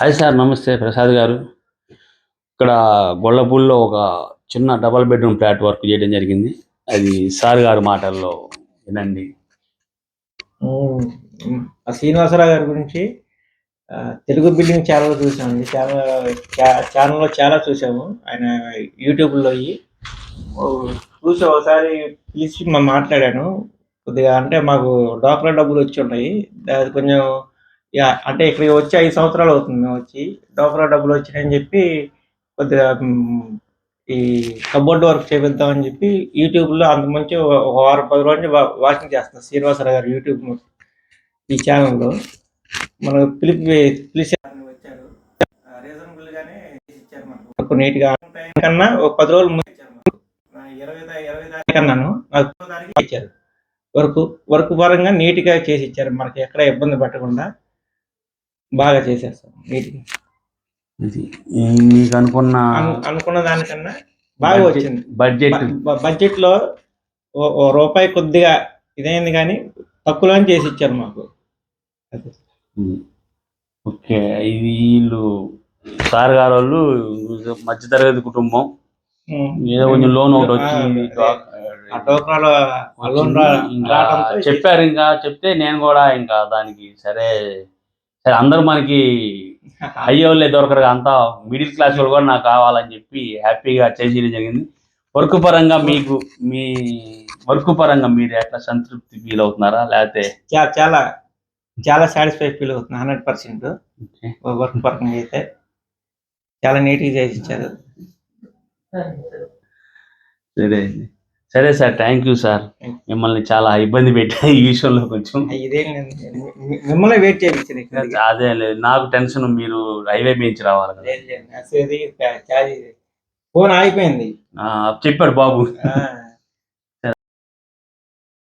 Hi sir నమస్తే. ప్రసాద్ గారు. ఇక్కడ గొల్లపూల్లో ఒక చిన్న డబల్ బెడ్రూమ్ ఫ్లాట్ వర్క్ చేయడం జరిగింది. అది సార్ గారి మాటల్లో వినండి. శ్రీనివాసరావు గారి గురించి తెలుగు బిల్డింగ్ ఛానల్ చూసామండి ఛానల్ చా- ఛానల్లో చాలా చూసాము. ఆయన యూట్యూబ్లో అయ్యి చూసి ఒకసారి పిలిచి మా మాట్లాడాను. కొద్దిగా అంటే మాకు డాక్టర్ డబ్బులు వచ్చి ఉంటాయి. అది కొంచెం యా అంటే ఇక్కడికి వచ్చి ఐదు సంవత్సరాలు అవుతుంది. మేము వచ్చి దోపరా డబ్బులు వచ్చినాయని చెప్పి కొద్దిగా ఈ కబోర్డ్ వర్క్ చేపిద్దామని చెప్పి యూట్యూబ్లో అంత మంచి ఒక వారం పది రోజులు వా- వాచింగ్ చేస్తాను శ్రీనివాసరావు గారు యూట్యూబ్ ఈ ఛానల్లో. మనకు పిలిపి పిలిచి వచ్చారు. రీజనబుల్ ఇచ్చారు మనకు. కన్నా ఒక పది రోజులు ముందు ఇచ్చారు ఇరవై ఇరవై తారీఖు అన్నాను నాకు తారీఖు ఇచ్చారు. వర్క్ వర్క్ పరంగా నీట్గా చేసి ఇచ్చారు. మనకి ఎక్కడ ఇబ్బంది పెట్టకుండా. బాగా చేసేస్తాం. నీట్. గా ఇది అనుకున్న అను- అనుకున్న దానికన్నా బాగా వచ్చింది. బడ్జెట్. బ- బడ్జెట్లో ఓ- ఓ రూపాయి కొద్దిగా ఇదైంది కానీ తక్కువలో చేసి ఇచ్చారు మాకు. అది. ఓకే ఇది వీళ్ళు సార్ గారు వాళ్ళు మధ్యతరగతి కుటుంబం. ఉమ్. ఏదో కొంచెం లోన్ ఒకటి ఆ, వచ్చింది ఆ టోక్రాలో ఆ లోన్ రా- ఇంకా రావడంతో చెప్పారు ఇంకా చెప్తే నేను కూడా ఇంకా దానికి సరే సరే అందరూ మనకి అయ్యోళ్ళే దొరకరు అంతా మిడిల్ క్లాస్ వాళ్ళు కూడా నాకు కావాలని చెప్పి హ్యాపీగా చేసేయడం జరిగింది. వర్క్ పరంగా మీకు మీ వర్క్ పరంగా మీరు ఎట్లా సంతృప్తి ఫీల్ అవుతున్నారా? లేకపోతే చాలా చాలా సాటిస్ఫై ఫీల్ అవుతుంది హండ్రెడ్ పర్సెంట్. వర్క్ పరంగా అయితే చాలా నీట్గా చేసి ఇచ్చారు. సరే సరే సార్ థ్యాంక్ యూ సార్. మిమ్మల్ని చాలా ఇబ్బంది పెట్టా ఈ విషయంలో కొంచెం. మిమ్మల్ని వెయిట్ ఇక్కడ అదే లేదు. నాకు టెన్షన్ మీరు హైవే మించి రావాలి కదా. ఫోన్ ఆగిపోయింది. చెప్పాడు బాబు.